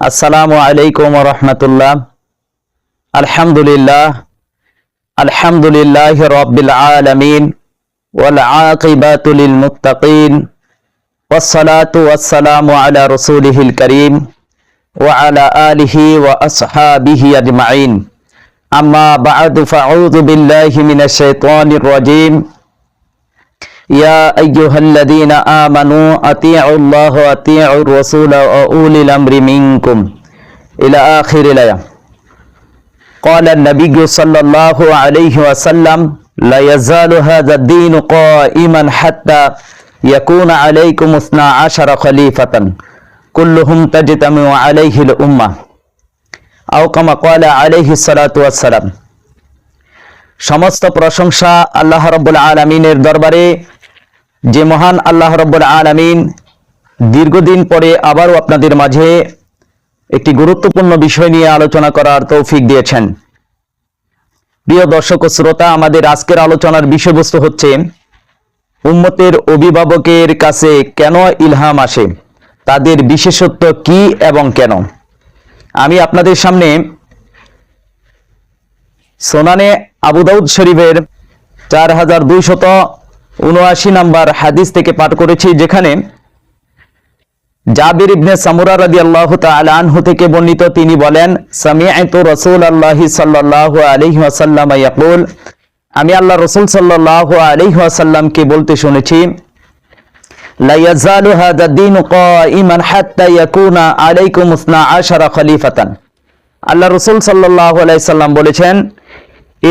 আসসালামু আলাইকুম রহমতুল্লাহ আলহামদুলিল্লাহ আলহামদুলিল্লাহ রব্বিল আলামিন ওয়াল আকিবাতু লিল মুত্তাকিন والصلاة والسلام على رسوله الكريم وعلى آله وأصحابه أجمعين أما بعد فأعوذ بالله من الشيطان الرجيم يا أيها الذين آمنوا أطيعوا الله وأطيعوا الرسول وأولي الأمر منكم إلى آخر الآية قال النبي صلى الله عليه وسلم لا يزال هذا الدين قائما حتى يكون عليكم اثنا عشر خليفة كلهم تجتمع عليه الأمة أو كما قال عليه الصلاة والسلام সমস্ত প্রশংসা আল্লাহ রব্বুল আলমিনের দরবারে যে মহান আল্লাহ রব্বুল আলমিন দীর্ঘদিন পরে আবারও আপনাদের মাঝে একটি গুরুত্বপূর্ণ বিষয় নিয়ে আলোচনা করার তৌফিক দিয়েছেন। প্রিয় দর্শক ও শ্রোতা, আমাদের আজকের আলোচনার বিষয়বস্তু হচ্ছে, উম্মতের অভিভাবকের কাছে কেন ইলহাম আসে? তাদের বিশেষত্ব কি এবং কেন? আমি আপনাদের সামনে সোনানে আবু দাউদ শরীফের চার হাজার দুইশত উনআশি নাম্বার হাদিস থেকে পাঠ করেছি, যেখানে জাবির ইবনে সামুরা রাদি আল্লাহ আনহু থেকে বর্ণিত, তিনি বলেন, সামিআতু রাসূল আল্লাহি সাল্লাল্লাহু আলাইহি ওয়াসাল্লাম ইয়াকুল, আমি আল্লাহ রসুল সাল্লাল্লাহু আলাইহি ওয়াসাল্লামকে বলতে শুনেছি, লা ইয়াজালু হাদা দ্বীন কাইমান হাত্তা ইয়াকুনা আলাইকুম 12 খলিফাতান। আল্লাহ রসুল সাল্লাল্লাহু আলাইহি বলেছেন,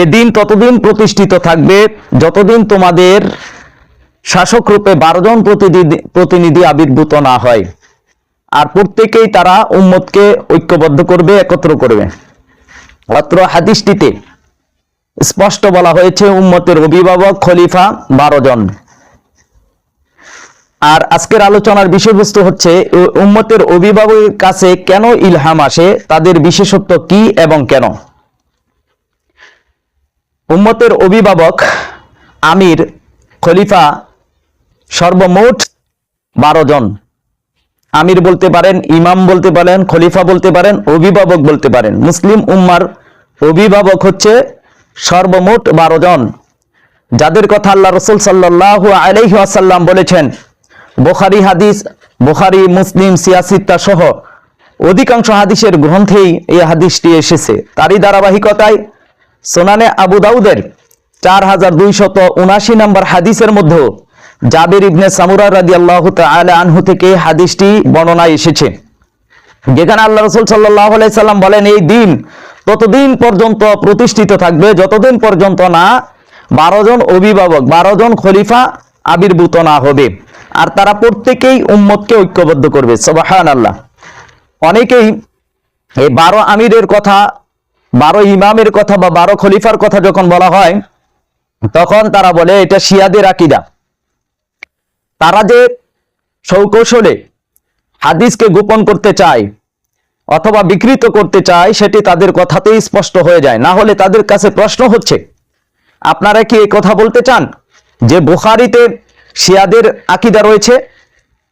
এ দিন ততদিন প্রতিষ্ঠিত থাকবে, যতদিন তোমাদের শাসক রূপে বারো জন প্রতিনিধি আবির্ভূত না হয়। আর প্রত্যেকেই তারা উম্মতকে ঐক্যবদ্ধ করবে, একত্র করবে। অত্র হাদিসটিতে স্পষ্ট বলা হয়েছে, উম্মতের অভিভাবক খলিফা বারো জন। আর আজকের আলোচনার বিষয়বস্তু হচ্ছে উম্মতের অভিভাবকের কাছে কেন ইলহাম আসে, তাদের বিশেষত্ব কি এবং কেন? উম্মতের অভিভাবক আমির খলিফা সর্বমোট বারো জন। আমির বলতে পারেন, ইমাম বলতে পারেন, খলিফা বলতে পারেন, অভিভাবক বলতে পারেন। মুসলিম উম্মার অভিভাবক হচ্ছে সর্বমোট বারো জন। যাদের কথা আল্লাহ রসুল সাল্লাহ আলাইহি আসাল্লাম বলেছেন, বোখারি হাদিস, বোখারি, মুসলিম সিয়াসিত্তা সহ অধিকাংশ হাদিসের গ্রন্থেই এই হাদিসটি এসেছে। তারই ধারাবাহিকতায় সোনানে আবু দাউদের চার হাজার দুইশত উনাশি নম্বর হাদিসের মধ্যেও জাবির ইবনে সামুরা রাদি আল্লাহ আনহু থেকে হাদিসটি বর্ণনায় এসেছে। যেখানে আল্লাহ রসুল সাল্লাহ সাল্লাম বলেন, এই দিন ততদিন পর্যন্ত প্রতিষ্ঠিত থাকবে, যতদিন পর্যন্ত না বারো জন অভিভাবক, বারো জন খলিফা আবির্ভূত না হবে। আর তারা প্রত্যেকেই উম্মতকে ঐক্যবদ্ধ করবে। সবাহান আল্লাহ অনেকেই এই বারো আমিরের কথা, বারো ইমামের কথা বা বারো খলিফার কথা যখন বলা হয়, তখন তারা বলে, এটা শিয়াদের আকিদা। তারা যে সৌকৌশলে হাদিসকে গোপন করতে চায় অথবা বিকৃত করতে চায়, সেটি তাদের কথাতেই স্পষ্ট হয়ে যায়। না হলে তাদের কাছে প্রশ্ন হচ্ছে, আপনারা কি এই কথা বলতে চান? যে বুখারিতে শিয়াদের আকিদা রয়েছে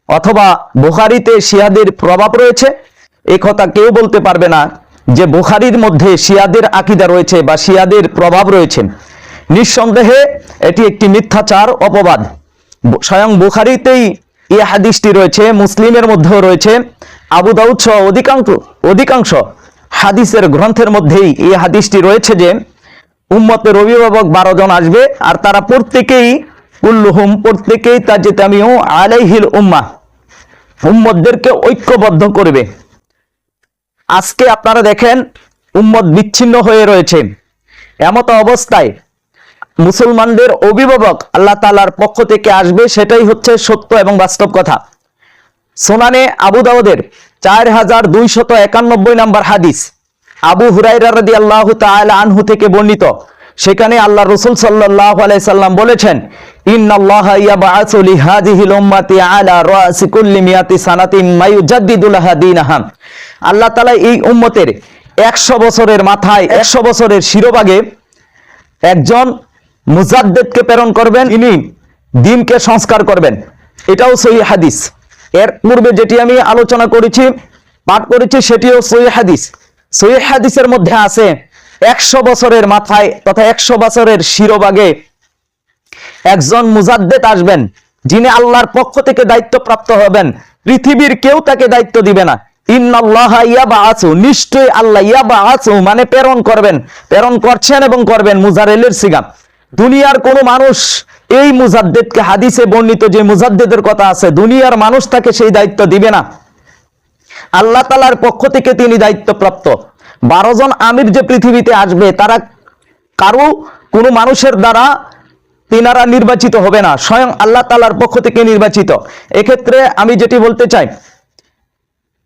অথবা বুখারিতে শিয়াদের প্রভাব রয়েছে এই কথা কেউ বলতে পারবে না যে বুখারির মধ্যে শিয়াদের আকিদা রয়েছে বা শিয়াদের প্রভাব রয়েছে। নিঃসন্দেহে এটি একটি মিথ্যাচার, অপবাদ। স্বয়ং বুখারিতেই এই হাদিসটি রয়েছে, মুসলিমের মধ্যেও রয়েছে। আবু দাউদ সহ অধিকাংশ অধিকাংশ হাদিসের গ্রন্থের মধ্যেই এই হাদিসটি রয়েছে যে, উম্মতের অভিভাবক বারো জন আসবে আর তারা প্রত্যেকেই, কুল্লুহুম প্রত্যেকেই তা যেতে তাজিতামিউ আলাইহিল উম্মা উম্মতদেরকে ঐক্যবদ্ধ করবে। আজকে আপনারা দেখেন, উম্মত বিচ্ছিন্ন হয়ে রয়েছে। এমত অবস্থায় মুসলমানদের অভিভাবক আল্লাহ তালার পক্ষ থেকে আসবে সেটাই হচ্ছে সত্য এবং বাস্তব কথা। সোনানে আবু দাউদের চার হাজার দুইশত একানব্বই নম্বর হাদিস। আবু হুরাইরা রাদি আল্লাহ আনহু থেকে বর্ণিত। সেখানে আল্লাহ রসুল সাল্লাম বলেছেন আল্লাহ তালা এই উম্মতের 100 বছরের মাথায় 100 বছরের শিরোভাগে একজন মুজাদ্দেদকে প্রেরণ করবেন ইনি দিনকে সংস্কার করবেন। এটাও সহি হাদিস। এর পূর্বে যেটি আমি আলোচনা করেছি, পাঠ করেছি, সেটিও সই হাদিস। সই হাদিসের মধ্যে আছে একশো বছরের মাথায় তথা একশো বছরের শিরোভাগে একজন মুজাদ্দেদ আসবেন, যিনি আল্লাহর পক্ষ থেকে দায়িত্বপ্রাপ্ত হবেন। পৃথিবীর কেউ তাকে দায়িত্ব দিবে না। নিশ্চয়ই আল্লাহ ইয়াবাআসু মানে প্রেরণ করবেন। প্রেরণ করছেন এবং করবেন মুজারেলের সিগাম দুনিয়ার কোনো মানুষ এই মুজাদ্দেদকে হাদিসে বর্ণিত যে মুজাদ্দেদের কথা আছে, দুনিয়ার মানুষ তাকে সেই দায়িত্ব দিবে না। আল্লাহ তালার পক্ষ থেকে তিনি দায়িত্বপ্রাপ্ত। বারো জন আমির যে পৃথিবীতে আসবে, তারা কারও কোনো মানুষের দ্বারা তিনারা নির্বাচিত হবে না, স্বয়ং আল্লাহ তালার পক্ষ থেকে নির্বাচিত। এক্ষেত্রে আমি যেটি বলতে চাই,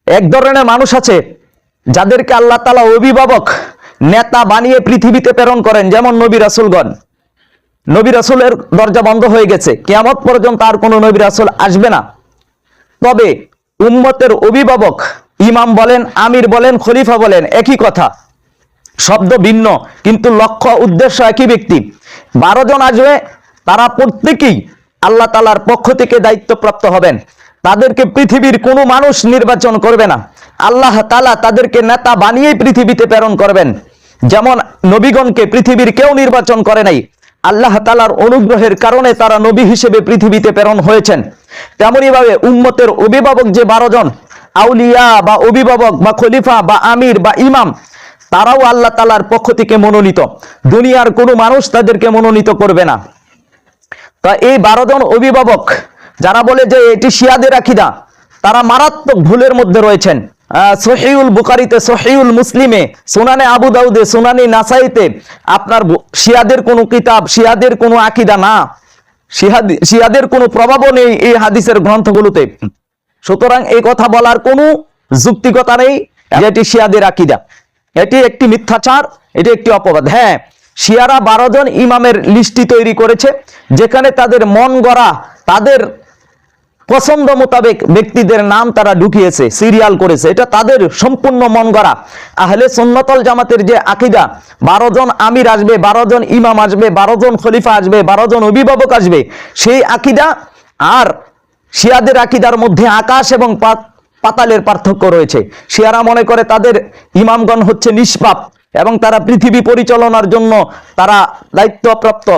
এক ধরনের মানুষ আছে যাদেরকে আল্লাহ তালা অভিভাবক, নেতা বানিয়ে পৃথিবীতে প্রেরণ করেন, যেমন নবী রাসুলগণ। নবী রাসুলের দরজা বন্ধ হয়ে গেছে। কেয়ামত পর্যন্ত আর কোনো নবী রাসুল আসবে না। তবে উম্মতের অভিভাবক ইমাম বলেন, আমির বলেন, খলিফা বলেন, একই কথা। শব্দ ভিন্ন, কিন্তু লক্ষ্য উদ্দেশ্য একই ব্যক্তি। বারো জন আসবে, তারা প্রত্যেকেই আল্লাহ তালার পক্ষ থেকে দায়িত্বপ্রাপ্ত হবেন। তাদেরকে পৃথিবীর কোনো মানুষ নির্বাচন করবে না। আল্লাহ তালা তাদেরকে নেতা বানিয়েই পৃথিবীতে প্রেরণ করবেন। যেমন নবীগণকে পৃথিবীর কেউ নির্বাচন করে নাই। আল্লাহ তালার অনুগ্রহের কারণে তারা নবী হিসেবে পৃথিবীতে প্রেরণ হয়েছেন। তেমনইভাবে উম্মতের অভিভাবক যে বারো জন, আউলিয়া বা অভিভাবক বা খলিফা বা আমির বা ইমাম, তারাও আল্লাহ তালার পক্ষ থেকে মনোনীত। দুনিয়ার কোনো মানুষ তাদেরকে মনোনীত করবে না। তা এই বারো জন অভিভাবক, যারা বলে যে এটি শিয়াদের আকিদা, তারা মারাত্মক ভুলের মধ্যে রয়েছেন। সহিউল বুকারিতে সহিউল মুসলিমে, সুনানে আবু দাউদে, সুনানি নাসাইতে আপনার শিয়াদের কোনো কিতাব, শিয়াদের কোনো আকিদা না। শিয়াদের কোনো প্রভাবও নেই এই হাদিসের গ্রন্থগুলোতে। সুতরাং এই কথা বলার কোনো যুক্তিকতা নেই এটি শিয়াদের আকিদা। এটি একটি মিথ্যাচার, এটি একটি অপবাদ। হ্যাঁ শিয়ারা বারো জন ইমামের লিস্টি তৈরি করেছে, যেখানে তাদের মন গড়া, তাদের পছন্দ মোতাবেক ব্যক্তিদের নাম তারা ঢুকিয়েছে সিরিয়াল করেছে। এটা তাদের সম্পূর্ণ মন গড়া। আহলে সুন্নতল জামাতের যে আকিদা, বারো জন আমির আসবে, বারো জন ইমাম আসবে, বারো জন খলিফা আসবে, বারো জন অভিভাবক আসবে, সেই আকিদা আর শিয়াদের আকিদার মধ্যে আকাশ এবং পাতালের পার্থক্য রয়েছে। শিয়ারা মনে করে তাদের ইমামগণ হচ্ছে নিষ্পাপ এবং তারা পৃথিবী পরিচালনার জন্য তারা দায়িত্বপ্রাপ্ত।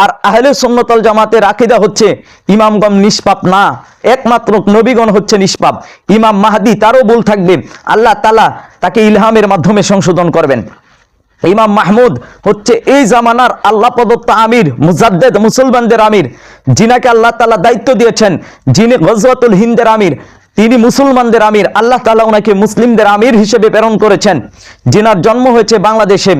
আর আহলে সুন্নতল জামাতের আকিদা হচ্ছে ইমামগণ নিষ্পাপ না। একমাত্র নবীগণ হচ্ছে নিষ্পাপ। ইমাম মাহাদি তারও ভুল থাকবে। আল্লাহ তালা তাকে ইলহামের মাধ্যমে সংশোধন করবেন। ইমাম মাহমুদ হচ্ছে এই জামানার আল্লাহ প্রদত্ত আমির, মুজাদ্দেদ মুসলমানদের আমির। যিনাকে আল্লাহ তালা দায়িত্ব দিয়েছেন, যিনি গজওয়াতুল হিন্দের আমির, তিনি মুসলমানদের আমির। আল্লাহ তালা ওনাকে মুসলিমদের আমির হিসেবে প্রেরণ করেছেন। যিনার জন্ম হয়েছে বাংলাদেশে।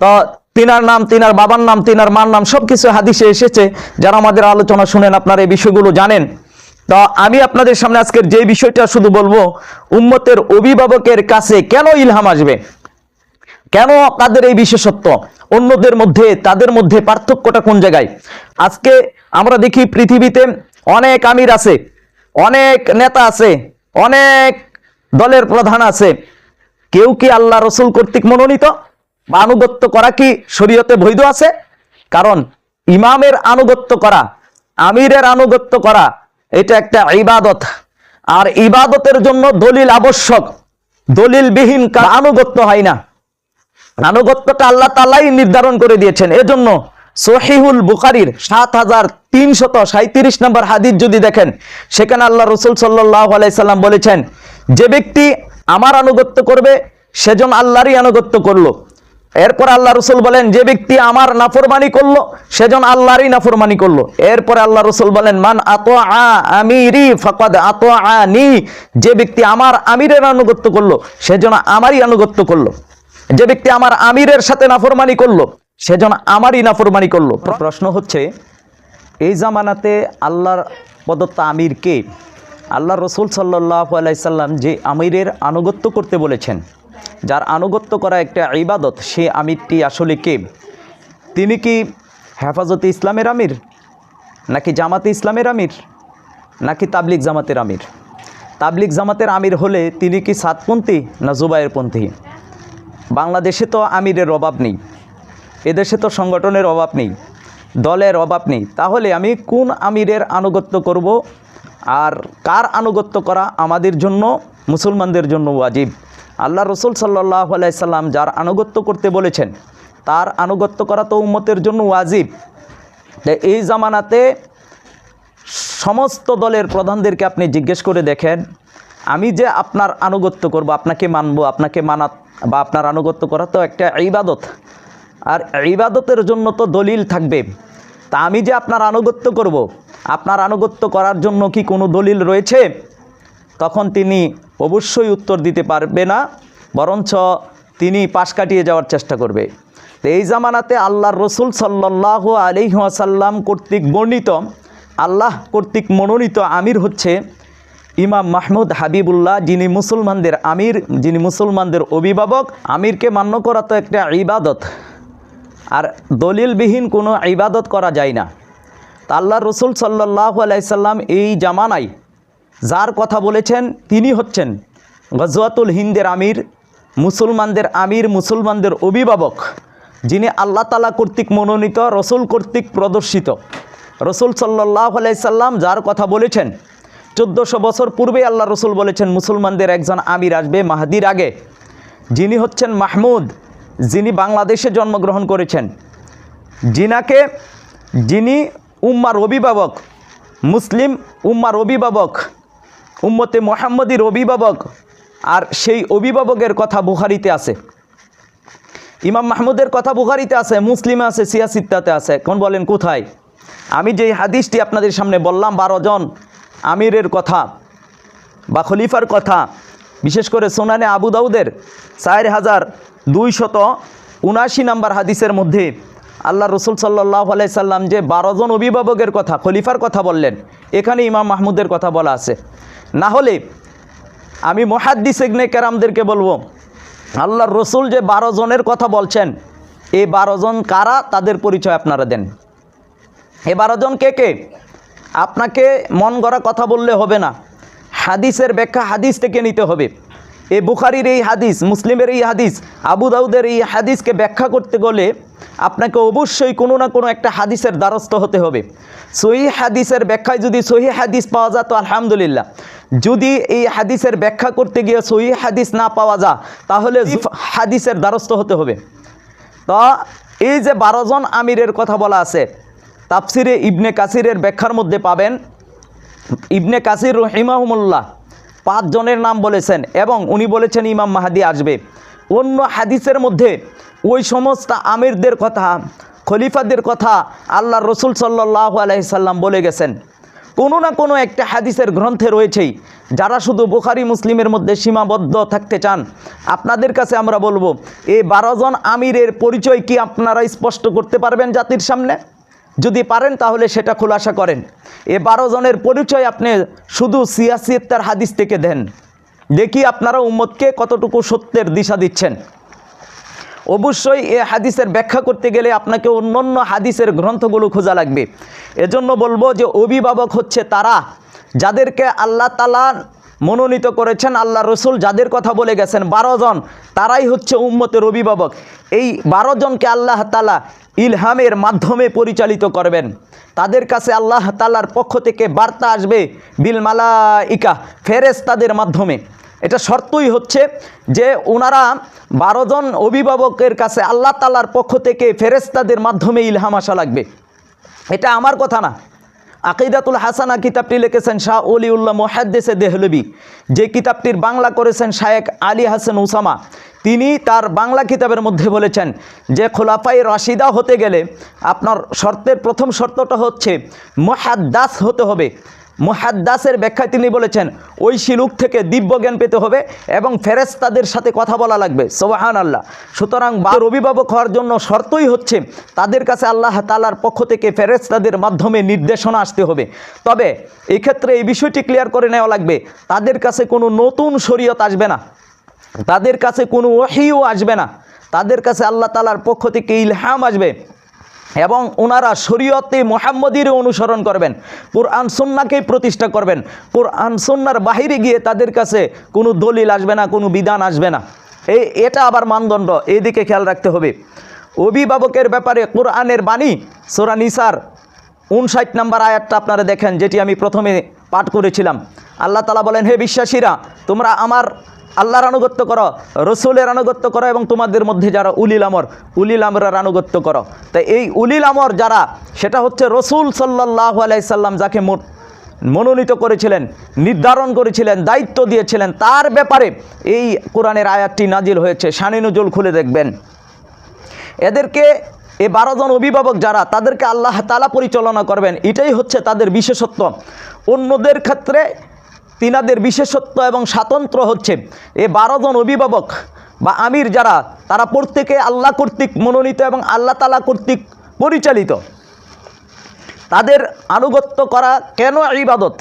তো তিনার নাম, তিনার বাবার নাম, তিনার মার নাম সব কিছু হাদিসে এসেছে। যারা আমাদের আলোচনা শুনেন, আপনারা এই বিষয়গুলো জানেন। তো আমি আপনাদের সামনে আজকের যে বিষয়টা শুধু বলব, উম্মতের অভিভাবকের কাছে কেন ইলহাম আসবে? কেন তাদের এই বিশেষত্ব? অন্যদের মধ্যে, তাদের মধ্যে পার্থক্যটা কোন জায়গায়? আজকে আমরা দেখি পৃথিবীতে অনেক আমির আছে, অনেক নেতা আছে, অনেক দলের প্রধান আছে। কেউ কি আল্লাহ রসুল কর্তৃক মনোনীত? আনুগত্য করা কি শরীয়তে বৈধ আছে? কারণ ইমামের আনুগত্য করা, আমিরের আনুগত্য করা, এটা একটা ইবাদত। আর ইবাদতের জন্য দলিল আবশ্যক। দলিলবিহীন আনুগত্য হয় না। আনুগত্যটা আল্লাহ তালাই নির্ধারণ করে দিয়েছেন। এজন্য সহিহুল বুখারির সাত হাজার তিনশত সাঁত্রিশ নম্বর হাদিস যদি দেখেন, সেখানে আল্লাহ রসুল সাল্লাহ আলাইসাল্লাম বলেছেন, যে ব্যক্তি আমার আনুগত্য করবে, সেজন আল্লাহরই আনুগত্য করল। এরপর আল্লাহ রসুল বলেন, যে ব্যক্তি আমার নাফরমানি করল, সেজন আল্লাহরই নাফরমানি করল। এরপরে আল্লাহ রসুল বলেন, মান আত আমিরি ফকদ আত আনি যে ব্যক্তি আমার আমিরের আনুগত্য করল, সেজন আমারই আনুগত্য করল। যে ব্যক্তি আমার আমিরের সাথে নাফরমানি করল, সেজন আমারই নাফরমানি করল। প্রশ্ন হচ্ছে, এই জামানাতে আল্লাহর প্রদত্ত আমির কে? আল্লাহ রসুল সাল্লাহ আলাইসাল্লাম যে আমিরের আনুগত্য করতে বলেছেন যার আনুগত্য করা একটা ইবাদত, সে আমিরটি আসলে কে? তিনি কি হেফাজতে ইসলামের আমির? নাকি জামাতে ইসলামের আমির? নাকি তাবলিক জামাতের আমির? তাবলিক জামাতের আমির হলে তিনি কি সাতপন্থী না জুবাইরপন্থী? বাংলাদেশে তো আমিরের অভাব নেই। এদেশে তো সংগঠনের অভাব নেই। দলের অভাব নেই। তাহলে আমি কোন আমিরের আনুগত্য করব? আর কার আনুগত্য করা আমাদের জন্য, মুসলমানদের জন্য ওয়াজিব? আল্লাহ রসুল সাল্লাহ আলাইসাল্লাম যার আনুগত্য করতে বলেছেন, তার আনুগত্য করা তো উম্মতের জন্য ওয়াজিব। এই জামানাতে সমস্ত দলের প্রধানদেরকে আপনি জিজ্ঞেস করে দেখেন, আমি যে আপনার আনুগত্য করব, আপনাকে মানব, আপনাকে মানা বা আপনার আনুগত্য করা তো একটা ইবাদত। আর ইবাদতের জন্য তো দলিল থাকবে। তা আমি যে আপনার আনুগত্য করব, আপনার আনুগত্য করার জন্য কি কোনো দলিল রয়েছে? তখন তিনি অবশ্যই উত্তর দিতে পারবে না, বরঞ্চ তিনি পাশ কাটিয়ে যাওয়ার চেষ্টা করবে। তো এই জামানাতে আল্লাহর রসুল সাল্লাহ আলিহাসাল্লাম কর্তৃক বর্ণিত, আল্লাহ কর্তৃক মনোনীত আমির হচ্ছে ইমাম মাহমুদ হাবিবুল্লাহ, যিনি মুসলমানদের আমির, যিনি মুসলমানদের অভিভাবক। আমিরকে মান্য করা তো একটা ইবাদত, আর দলিলবিহীন কোনো ইবাদত করা যায় না। তা আল্লাহ রসুল সাল্লাহ আলাইসাল্লাম এই জামানায় যার কথা বলেছেন তিনি হচ্ছেন গজওয়াতুল হিন্দের আমির, মুসলমানদের আমির, মুসলমানদের অভিভাবক, যিনি আল্লাহ তালা কর্তৃক মনোনীত, রসুল কর্তৃক প্রদর্শিত। রসুল সাল্লাহ আলাইসাল্লাম যার কথা বলেছেন, চোদ্দোশো বছর পূর্বে আল্লাহ রসুল বলেছেন, মুসলমানদের একজন আমির আসবে মাহাদির আগে। যিনি হচ্ছেন মাহমুদ, যিনি বাংলাদেশে জন্মগ্রহণ করেছেন। জিনাকে যিনি উম্মার অভিভাবক, মুসলিম উম্মার অভিভাবক উম্মতে মোহাম্মদীর অভিভাবক আর সেই অভিভাবকের কথা বুখারিতে আছে। ইমাম মাহমুদের কথা বুখারিতে আছে, মুসলিমে আছে সিয়াসিত্তাতে আছে। কোন বলেন, কোথায়? আমি যেই হাদিসটি আপনাদের সামনে বললাম, বারো জন আমিরের কথা বা খলিফার কথা, বিশেষ করে সোনানে আবু দাউদের চার হাজার দুইশত উনাশি নাম্বার হাদিসের মধ্যে আল্লাহ রসুল সাল্লাহ আলাইসাল্লাম যে বারো জন অভিভাবকের কথা, খলিফার কথা বললেন, এখানে ইমাম মাহমুদের কথা বলা আছে। না হলে আমি মহাদ্দিস ইগনে কেরামদেরকে বলব আল্লাহর রসুল যে বারো জনের কথা বলছেন এই বারো জন কারা, তাদের পরিচয় আপনারা দেন। এ বারো জন কে কে? আপনাকে মন গড়া কথা বললে হবে না। হাদিসের ব্যাখ্যা হাদিস থেকে নিতে হবে। এ বুখারির এই হাদিস মুসলিমের এই হাদিস আবু দাউদের এই হাদিসকে ব্যাখ্যা করতে গেলে আপনাকে অবশ্যই কোনো না কোনো একটা হাদিসের দ্বারস্থ হতে হবে। সহি হাদিসের ব্যাখ্যায় যদি সহি হাদিস পাওয়া যায় তো আলহামদুলিল্লাহ। যদি এই হাদিসের ব্যাখ্যা করতে গিয়ে সহি হাদিস না পাওয়া যায় তাহলে হাদিসের দ্বারস্থ হতে হবে। তো এই যে বারোজন আমিরের কথা বলা আছে তাফসিরে ইবনে কাসিরের ব্যাখ্যার মধ্যে পাবেন। ইবনে কাসির রহিমাহমুল্লাহ পাঁচজনের নাম বলেছেন এবং উনি বলেছেন ইমাম মাহাদি আসবে। অন্য হাদিসের মধ্যে ওই সমস্ত আমিরদের কথা, খলিফাদের কথা আল্লাহ রসুল সাল্লাহ আলাইসাল্লাম বলে গেছেন। কোনো না কোনো একটা হাদিসের গ্রন্থে রয়েছেই, যারা শুধু বুখারি, মুসলিমের মধ্যে সীমাবদ্ধ থাকতে চান। আপনাদের কাছে আমরা বলব, এই বারো জন আমিরের পরিচয় কি আপনারা স্পষ্ট করতে পারবেন জাতির সামনে? যদি পারেন তাহলে সেটা খোলাসা করেন। এ বারো জনের পরিচয় আপনি শুধু সিয়াসিয়তার হাদিস থেকে দেন। দেখি আপনারা উম্মতকে কতটুকু সত্যের দিশা দিচ্ছেন। অবশ্যই এ হাদিসের ব্যাখ্যা করতে গেলে আপনাকে অন্য অন্য হাদিসের গ্রন্থগুলো খোঁজা লাগবে। এজন্য বলব যে অভিভাবক হচ্ছে তারা, যাদেরকে আল্লাহ তালা মনোনীত করেছেন আল্লাহ রসুল, যাদের কথা বলে গেছেন বারো জন, তারাই হচ্ছে উম্মতের অভিভাবক। এই বারো জনকে আল্লাহ তালা ইলহামের মাধ্যমে পরিচালিত করবেন। তাদের কাছে আল্লাহ তালার পক্ষ থেকে বার্তা আসবে বিল মালা ইকা ফেরেস তাদের মাধ্যমে। এটা শর্তই হচ্ছে যে ওনারা বারো জন অভিভাবকের কাছে আল্লাহ তালার পক্ষ থেকে ফেরেস্তাদের মাধ্যমে ইলহাম আসা লাগবে। এটা আমার কথা না। আকিদাতুল হাসানা কিতাবটি লিখেছেন শাহ অলিউল্লাহ মোহাদ্দেসে দেহলবি। যে কিতাবটির বাংলা করেছেন শায়েক আলী হাসান উসামা। তিনি তার বাংলা কিতাবের মধ্যে বলেছেন যে খোলাফাই রশিদা হতে গেলে আপনার শর্তের প্রথম শর্তটা হচ্ছে মহাদ্দাস হতে হবে। মুহাদ্দাসের ব্যাখ্যায় তিনি বলেছেন, ওই শিলুক থেকে দিব্য জ্ঞান পেতে হবে এবং ফেরেস্তাদের সাথে কথা বলা লাগবে। সোবাহান আল্লাহ সুতরাং বার অভিভাবক হওয়ার জন্য শর্তই হচ্ছে, তাদের কাছে আল্লাহ তালার পক্ষ থেকে ফেরেস্তাদের মাধ্যমে নির্দেশনা আসতে হবে। তবে এক্ষেত্রে এই বিষয়টি ক্লিয়ার করে নেওয়া লাগবে, তাদের কাছে কোনো নতুন শরীয়ত আসবে না। তাদের কাছে কোনো ওহিও আসবে না। তাদের কাছে আল্লাহ তালার পক্ষ থেকে ইলহাম আসবে। এবং ওনারা শরীয়তে মোহাম্মদীর অনুসরণ করবেন, কোরআন সুন্নাকেই প্রতিষ্ঠা করবেন। কোরআন সুন্নার বাহিরে গিয়ে তাদের কাছে কোনো দলিল আসবে না, কোনো বিধান আসবে না। এই এটা আবার মানদণ্ড এই দিকে খেয়াল রাখতে হবে। অভিভাবকের ব্যাপারে কোরআনের বাণী, সোরা নিসার উনষাট নাম্বার আয়াতটা আপনারা দেখেন, যেটি আমি প্রথমে পাঠ করেছিলাম। আল্লাহ তালা বলেন, হে বিশ্বাসীরা, তোমরা আমার আল্লাহর আনুগত্য করো, রসুলের আনুগত্য করো এবং তোমাদের মধ্যে যারা উলিল আমর, উলিল আমরার আনুগত্য করো। তাই এই উলিল আমর যারা, সেটা হচ্ছে রসুল সাল্লাহ আলাইসাল্লাম যাকে মনোনীত করেছিলেন, নির্ধারণ করেছিলেন, দায়িত্ব দিয়েছিলেন, তার ব্যাপারে এই কোরআনের আয়াতটি নাজিল হয়েছে। শানি নজুল খুলে দেখবেন। এদেরকে, এ বারো জন অভিভাবক যারা, তাদেরকে আল্লাহ তালা পরিচালনা করবেন। এটাই হচ্ছে তাদের বিশেষত্ব। অন্যদের ক্ষেত্রে তিনাদের বিশেষত্ব এবং স্বাতন্ত্র হচ্ছে এ বারো জন অভিভাবক বা আমির যারা, তারা প্রত্যেকে আল্লাহ কর্তৃক মনোনীত এবং আল্লাহ তালা কর্তৃক পরিচালিত। তাদের আনুগত্য করা কেন ইবাদত?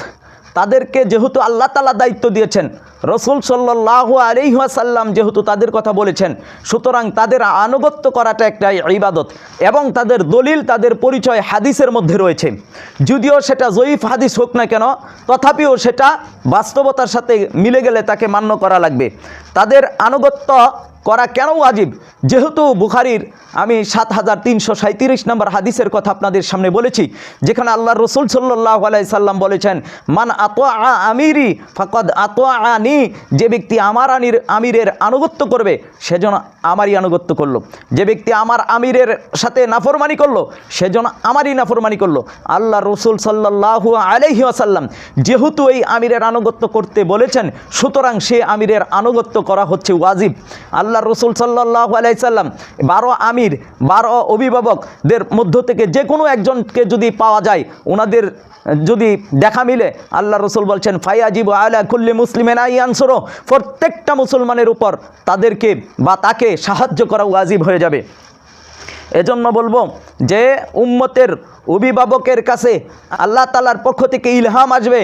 তাদেরকে যেহেতু আল্লাহ তালা দায়িত্ব দিয়েছেন রসুল সাল্লাহ আলিহাসাল্লাম যেহেতু তাদের কথা বলেছেন, সুতরাং তাদের আনুগত্য করাটা একটা ইবাদত এবং তাদের দলিল, তাদের পরিচয় হাদিসের মধ্যে রয়েছে। যদিও সেটা জয়ীফ হাদিস হোক না কেন, তথাপিও সেটা বাস্তবতার সাথে মিলে গেলে তাকে মান্য করা লাগবে। তাদের আনুগত্য করা কেন ওয়াজিব? যেহেতু বুখারির আমি সাত হাজার তিনশো সাঁত্রিশ নম্বর হাদিসের কথা আপনাদের সামনে বলেছি, যেখানে আল্লাহ রসুল সাল্লাহ আলাই সাল্লাম বলেছেন, মান আতোয়া আমিরি ফাকদ আতোয়া আনি যে ব্যক্তি আমার আনির, আমিরের আনুগত্য করবে সেজন আমারই আনুগত্য করল। যে ব্যক্তি আমার আমিরের সাথে নাফরমানি করল সেজন আমারই নাফরমানি করল। আল্লাহ রসুল সাল্লাহ আলহি আসাল্লাম যেহেতু এই আমিরের আনুগত্য করতে বলেছেন, সুতরাং সে আমিরের আনুগত্য করা হচ্ছে ওয়াজিব। আল্লাহ রসুল সাল্লাহ আলাইসাল্লাম বারো আমির, বারো অভিভাবকদের মধ্য থেকে যে কোনো একজনকে যদি পাওয়া যায় ওনাদের যদি দেখা মিলে, আল্লাহ রসুল বলছেন, ফাইয়াজিব আলা কুল্লি মুসলিমেন আইয়ানসরো প্রত্যেকটা মুসলমানের উপর তাদেরকে বা তাকে সাহায্য করা ওয়াজিব হয়ে যাবে। এজন্য বলব যে উম্মতের অভিভাবকের কাছে আল্লাহ তালার পক্ষ থেকে ইলহাম আসবে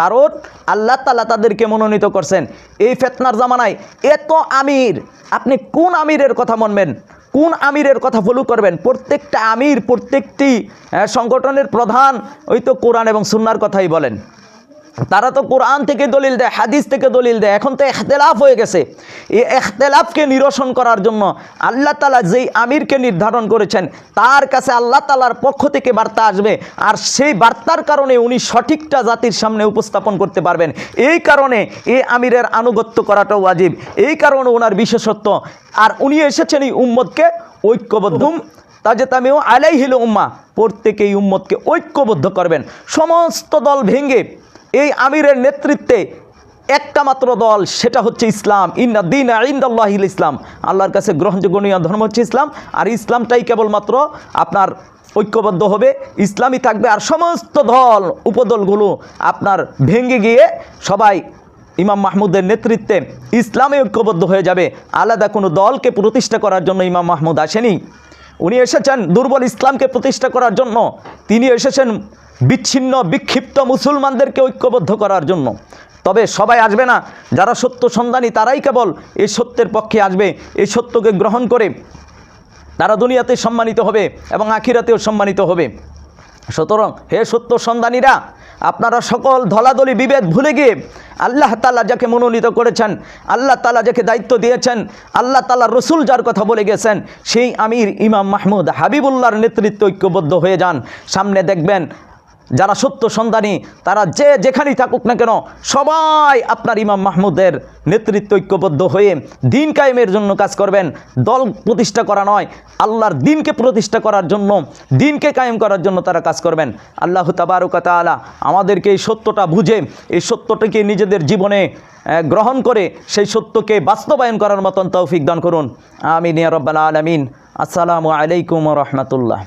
কারণ আল্লাহ তালা তাদেরকে মনোনীত করছেন। এই ফেতনার জামানায় এত আমির, আপনি কোন আমিরের কথা মনবেন? কোন আমিরের কথা ফলো করবেন? প্রত্যেকটা আমির, প্রত্যেকটি সংগঠনের প্রধান, ওই তো কোরআন এবং সুনার কথাই বলেন। তারা তো কোরআন থেকে দলিল দেয় হাদিস থেকে দলিল দেয় এখন তো এখতেলাফ হয়ে গেছে। এই এখতেলাফকে নিরসন করার জন্য আল্লাহ তালা যেই আমিরকে নির্ধারণ করেছেন তার কাছে আল্লাহ তালার পক্ষ থেকে বার্তা আসবে আর সেই বার্তার কারণে উনি সঠিকটা জাতির সামনে উপস্থাপন করতে পারবেন। এই কারণে এই আমিরের আনুগত্য করাটাও ওয়াজিব। এই কারণে ওনার বিশেষত্ব। আর উনি এসেছেন এই উম্মদকে ঐক্যবদ্ধ। তাজে তামিও আলাই হিল উম্মা। প্রত্যেকেই এই উম্মতকে ঐক্যবদ্ধ করবেন। সমস্ত দল ভেঙে এই আমিরের নেতৃত্বে একটা মাত্র দল, সেটা হচ্ছে ইসলাম। ইন্না দিন ইন্দাল্লাহিল ইসলাম। আল্লাহর কাছে গ্রহণযোগ্য ধর্ম হচ্ছে ইসলাম। আর ইসলামটাই কেবলমাত্র আপনার ঐক্যবদ্ধ হবে, ইসলামই থাকবে। আর সমস্ত দল, উপদলগুলো আপনার ভেঙে গিয়ে সবাই ইমাম মাহমুদের নেতৃত্বে ইসলামে ঐক্যবদ্ধ হয়ে যাবে। আলাদা কোনো দলকে প্রতিষ্ঠা করার জন্য ইমাম মাহমুদ আসেনি। উনি এসেছেন দুর্বল ইসলামকে প্রতিষ্ঠা করার জন্য। তিনি এসেছেন বিচ্ছিন্ন, বিক্ষিপ্ত মুসলমানদেরকে ঐক্যবদ্ধ করার জন্য। তবে সবাই আসবে না, যারা সত্য সন্ধানী তারাই কেবল এই সত্যের পক্ষে আসবে এই সত্যকে গ্রহণ করে তারা দুনিয়াতে সম্মানিত হবে এবং আখিরাতেও সম্মানিত হবে। সুতরাং হে সত্য সন্ধানীরা আপনারা সকল ধলাদলি বিভেদ ভুলে গিয়ে আল্লাহ তালা যাকে মনোনীত করেছেন, আল্লাহ তালা যাকে দায়িত্ব দিয়েছেন, আল্লাহ তালা রসুল যার কথা বলে গেছেন, সেই আমির ইমাম মাহমুদ হাবিবুল্লাহর নেতৃত্ব ঐক্যবদ্ধ হয়ে যান। সামনে দেখবেন যারা সত্য সন্ধানী, তারা যে যেখানেই থাকুক না কেন, সবাই আপনার ইমাম মাহমুদের নেতৃত্ব ঐক্যবদ্ধ হয়ে দিন কায়েমের জন্য কাজ করবেন। দল প্রতিষ্ঠা করা নয়, আল্লাহর দিনকে প্রতিষ্ঠা করার জন্য, দিনকে কায়েম করার জন্য তারা কাজ করবেন। আল্লাহ তাবারুকাতা আলা আমাদেরকে এই সত্যটা বুঝে, এই সত্যটাকে নিজেদের জীবনে গ্রহণ করে সেই সত্যকে বাস্তবায়ন করার মতন তৌফিক দান করুন। আমিন রব্বাল আলমিন। আসসালামু আলাইকুম রহমতুল্লাহ।